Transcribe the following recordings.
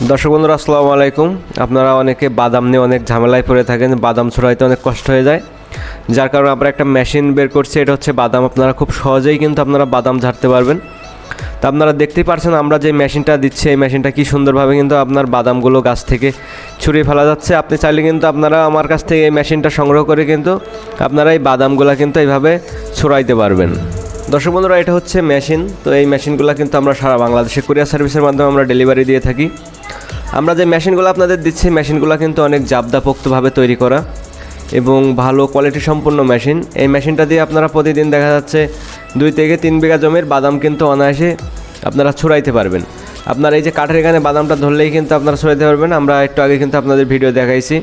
দর্শক বন্ধুরা, আসসালামু আলাইকুম। আপনারা অনেকে বাদাম নিয়ে অনেক ঝামেলায় পড়ে থাকেন, বাদাম ছড়াইতে অনেক কষ্ট হয়ে যায়। যার কারণে আমরা একটা মেশিন বের করছি, এটা হচ্ছে বাদাম। আপনারা খুব সহজেই কিন্তু আপনারা বাদাম ঝাড়তে পারবেন। তো আপনারা দেখতেই পারছেন, আমরা যে মেশিনটা দিচ্ছি, এই মেশিনটা কি সুন্দরভাবে কিন্তু আপনার বাদামগুলো গাছ থেকে ছুরিয়ে ফেলা যাচ্ছে। আপনি চাইলে কিন্তু আপনারা আমার কাছ থেকে এই মেশিনটা সংগ্রহ করে কিন্তু আপনারা এই বাদামগুলো কিন্তু এইভাবে ছড়াইতে পারবেন। দর্শক বন্ধুরা, এটা হচ্ছে মেশিন। তো এই মেশিনগুলো কিন্তু আমরা সারা বাংলাদেশে কুরিয়ার সার্ভিসের মাধ্যমে আমরা ডেলিভারি দিয়ে থাকি। আমরা যে মেশিনগুলো আপনাদের দিচ্ছি, মেশিনগুলো কিন্তু অনেক জাবদাপোক্তভাবে তৈরি করা এবং ভালো কোয়ালিটি সম্পন্ন মেশিন। এই মেশিনটা দিয়ে আপনারা প্রতিদিন দেখা যাচ্ছে দুই থেকে তিন বিঘা জমির বাদাম কিন্তু অনায়াসে আপনারা ছড়াইতে পারবেন। আপনার এই যে কাঠের এখানে বাদামটা ধরলেই কিন্তু আপনারা ছড়াইতে পারবেন। আমরা একটু আগে কিন্তু আপনাদের ভিডিও দেখাইছি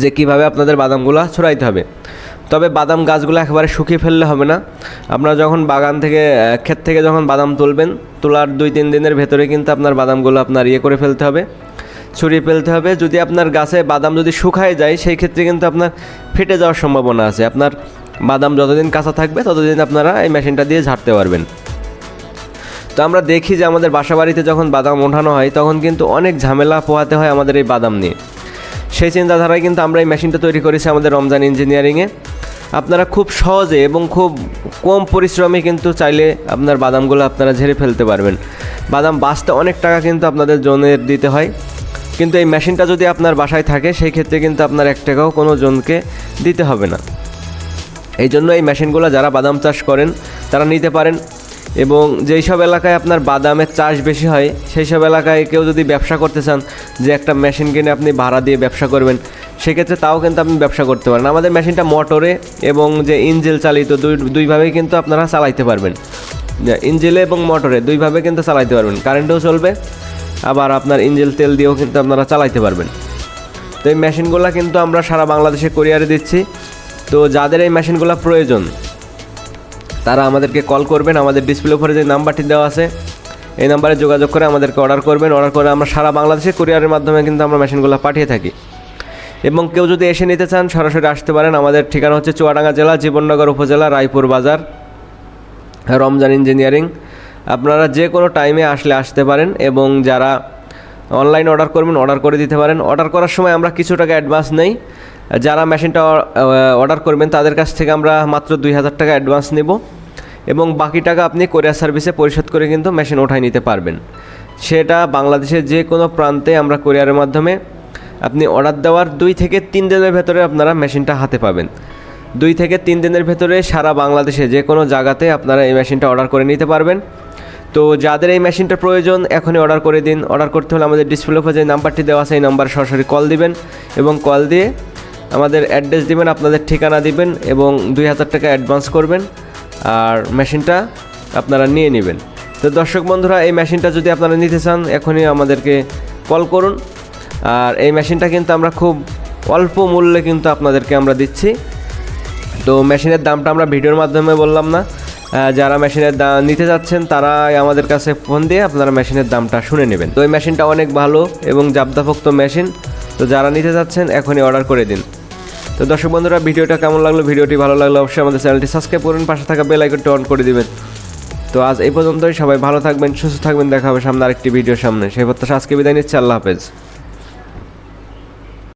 যে কীভাবে আপনাদের বাদামগুলো ছড়াইতে হবে। তবে বাদাম গাছগুলো একেবারে শুকিয়ে ফেললে হবে না। আপনারা যখন বাগান থেকে ক্ষেত থেকে যখন বাদাম তুলবেন, তোলার দুই, তিন দিনের ভেতরে কিন্তু আপনার বাদামগুলো আপনার ইয়ে করে ফেলতে হবে, ছড়িয়ে ফেলতে হবে। যদি আপনার গাছে বাদাম যদি শুকায় যায়, সেই ক্ষেত্রে কিন্তু আপনার ফেটে যাওয়ার সম্ভাবনা আছে। আপনার বাদাম যতদিন কাঁচা থাকবে, ততদিন আপনারা এই মেশিনটা দিয়ে ঝাড়তে পারবেন। তো আমরা দেখি যে আমাদের বাসা বাড়িতে যখন বাদাম ওঠানো হয়, তখন কিন্তু অনেক ঝামেলা পোহাতে হয় আমাদের এই বাদাম নিয়ে। সেই চিন্তাধারায় কিন্তু আমরা এই মেশিনটা তৈরি করেছি আমাদের রমজান ইঞ্জিনিয়ারিংয়ে। আপনারা খুব সহজে এবং খুব কম পরিশ্রমে কিন্তু চাইলে আপনার বাদামগুলো আপনারা ঝেড়ে ফেলতে পারবেন। বাদাম বাঁচতে অনেক টাকা কিন্তু আপনাদের জনের দিতে হয়। কিন্তু এই মেশিনটা যদি আপনার বাসায় থাকে, সেই ক্ষেত্রে কিন্তু আপনার এক টাকাও কোনো জনকে দিতে হবে না। এই জন্য এই মেশিনগুলো যারা বাদাম চাষ করেন, তারা নিতে পারেন এবং যেই সব এলাকায় আপনার বাদামের চাষ বেশি হয় সেই সব এলাকায় কেউ যদি ব্যবসা করতে চান, যে একটা মেশিন কিনে আপনি ভাড়া দিয়ে ব্যবসা করবেন সেক্ষেত্রে তাও কিন্তু আপনি ব্যবসা করতে পারেন। আমাদের মেশিনটা মোটরে এবং যে ইঞ্জেল চালিত দুই দুইভাবেই কিন্তু আপনারা চালাইতে পারবেন। ইঞ্জেলে এবং মোটরে দুইভাবে কিন্তু চালাইতে পারবেন। কারেন্টেও চলবে, আবার আপনার ইঞ্জেল তেল দিয়েও কিন্তু আপনারা চালাইতে পারবেন। তো এই মেশিনগুলো কিন্তু আমরা সারা বাংলাদেশে কোরিয়ারে দিচ্ছি। তো যাদের এই মেশিনগুলো প্রয়োজন, তারা আমাদেরকে কল করবেন। আমাদের ডিসপ্লে উপরে যে নাম্বারটি দেওয়া আছে, এই নাম্বারে যোগাযোগ করে আমাদেরকে অর্ডার করবেন। অর্ডার করে আমরা সারা বাংলাদেশে কোরিয়ারের মাধ্যমে কিন্তু আমরা মেশিনগুলো পাঠিয়ে থাকি। এবং কেউ যদি এসে নিতে চান, সরাসরি আসতে পারেন। আমাদের ঠিকানা হচ্ছে চুয়াডাঙ্গা জেলা, জীবননগর উপজেলা, রায়পুর বাজার, রমজান ইঞ্জিনিয়ারিং। আপনারা যে কোনো টাইমে আসলে আসতে পারেন এবং যারা অনলাইন অর্ডার করবেন অর্ডার করে দিতে পারেন। অর্ডার করার সময় আমরা কিছু টাকা অ্যাডভান্স নেই। যারা মেশিনটা অর্ডার করবেন, তাদের কাছ থেকে আমরা মাত্র দুই হাজার টাকা অ্যাডভান্স নেব এবং বাকি টাকা আপনি কোরিয়ার সার্ভিসে পরিশোধ করে কিন্তু মেশিন ওঠায় নিতে পারবেন। সেটা বাংলাদেশের যে কোনো প্রান্তে আমরা কোরিয়ারের মাধ্যমে আপনি অর্ডার দেওয়ার দুই থেকে তিন দিনের ভেতরে আপনারা মেশিনটা হাতে পাবেন। দুই থেকে তিন দিনের ভেতরে সারা বাংলাদেশে যে কোনো জায়গাতে আপনারা এই মেশিনটা অর্ডার করে নিতে পারবেন। তো যাদের এই মেশিনটা প্রয়োজন, এখনই অর্ডার করে দিন। অর্ডার করতে হলে আমাদের ডিসপ্লে উপরে যে নাম্বারটি দেওয়া আছে, এই নাম্বারে সরাসরি কল দিবেন এবং কল দিয়ে আমাদের অ্যাড্রেস দিবেন, আপনাদের ঠিকানা দিবেন এবং দুই হাজার টাকা অ্যাডভান্স করবেন আর মেশিনটা আপনারা নিয়ে নেবেন। তো দর্শক বন্ধুরা, এই মেশিনটা যদি আপনারা নিতে চান, এখনই আমাদেরকে কল করুন। আর এই মেশিনটা কিন্তু আমরা খুব অল্প মূল্যে কিন্তু আপনাদেরকে আমরা দিচ্ছি। তো মেশিনের দামটা আমরা ভিডিওর মাধ্যমে বললাম না। যারা মেশিনের দাম নিতে যাচ্ছেন তারা আমাদের কাছে ফোন দিয়ে আপনারা মেশিনের দামটা শুনে নেবেন। তো এই মেশিনটা অনেক ভালো এবং জাবদাভুক্ত মেশিন। তো যারা নিতে যাচ্ছেন, এখনই অর্ডার করে দিন। তো দর্শক বন্ধুরা, ভিডিওটা কেমন লাগল? ভিডিওটি ভালো লাগল অবশ্যই আমাদের চ্যানেলটি সাবস্ক্রাইব করুন, পাশে থাকা বেল আইকনটি অন করে দিবেন। তো আজ এই পর্যন্তই, সবাই ভালো থাকবেন, সুস্থ থাকবেন, দেখা হবে সামনে আরেকটি ভিডিও সামনে। সেই প্রত্যাশা, আজকে বিদায় নিচ্ছে, আল্লাহ হাফেজ।